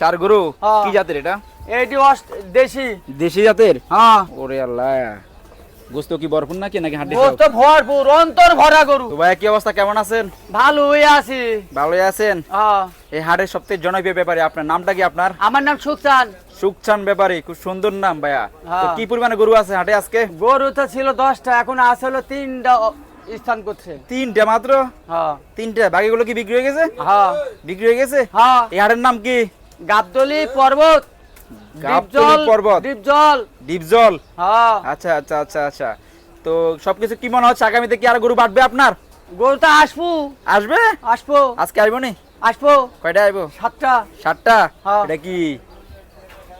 চার গরু? হ্যাঁ। কি জাতের এটা? এটি দেশি। দেশি জাতের? হ্যাঁ। ওরে আল্লাহ। গোস্ত কি ভরপুর নাকি নাকি হাড্ডি গোস্ত ভরপুর অন্তর ভরা গরু। তো ভাই কি অবস্থা? কেমন আছেন? ভালো হয়ে আছি। ভালোই আছেন? হ্যাঁ। এই হাটের সবথেকে জনপ্রিয় ব্যাপারে আপনার নামটা কি আপনার? আমার নাম সুকচান ব্যাপারী খুব সুন্দর নাম ভাইয়া। তো হ্যাঁ। কি পরিমাণে গরু আছে হাটে আজকে? গরু তো ছিল দশটা এখন আছে হলো তিনটা স্থান করছে। তিনটা মাত্র? হ্যাঁ। তিনটা বাকিগুলো কি বিক্রি হয়ে গেছে? হ্যাঁ। বিক্রি হয়ে গেছে? হ্যাঁ। এই হাটের নাম কি? গাবদলি পর্বত ডিপজল পর্বত। ডিপজল ডিপজল হ্যাঁ। আচ্ছা আচ্ছা আচ্ছা আচ্ছা। তো সবকিছু কি মনে হচ্ছে আগামীতে কি আর গরু বাড়বে আপনার? গরু তো আসব। আসবে? আসব। আজকে আসব নি? আসব। কয়টা আইবো সাতটা। সাতটা? হ্যাঁ। এটা কি?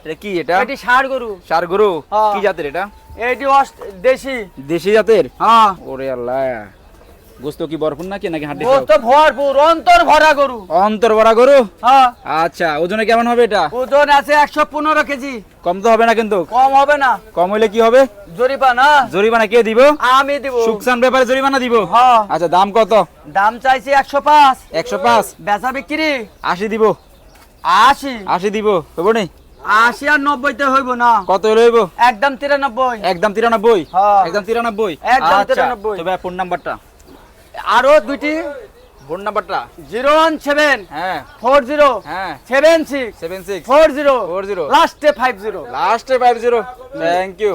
এটা কি এটা? এটি ষাট গরু। চার গরু? হ্যাঁ। কি জাতের এটা? এটি দেশি। দেশি জাতের? হ্যাঁ। ওরে আল্লাহ। গোস্ত কি ভরপুর নাকি নাকি হাড্ডি গোস্ত ভরপুর অন্তর ভরা গরু। অন্তর ভরা গরু? হ্যাঁ। আচ্ছা ওজনে কেমন হবে এটা? ওজন আছে একশো পনেরো কেজি। কম তো হবে না কিন্তু? কম হবে না। কম হইলে কি হবে? জরিপা না জরিমানা কে দিব? আমি দিব। সুকসান ব্যাপারে জরিমানা দিব? হ্যাঁ। আচ্ছা দাম কত? দাম চাইছি একশো পাঁচ। একশো পাঁচ? বেচা বিক্রি। আশি দিব। আশি। আশি দিব। হব নি? আশি আর নব্বইতে হইব না। কত হইব? একদম তিরানব্বই। একদম তিরানব্বই? হ্যাঁ। একদম তিরানব্বই? একদম তিরানব্বই। 93 তো ভাই ফোন নাম্বারটা আরও দুইটি। ফোন নাম্বারটা? Zero one seven. হ্যাঁ। Four zero. হ্যাঁ। Seven six. Seven six. Four zero. Four zero. লাস্টে ফাইভ জিরো। লাস্টে ফাইভ জিরো। Thank you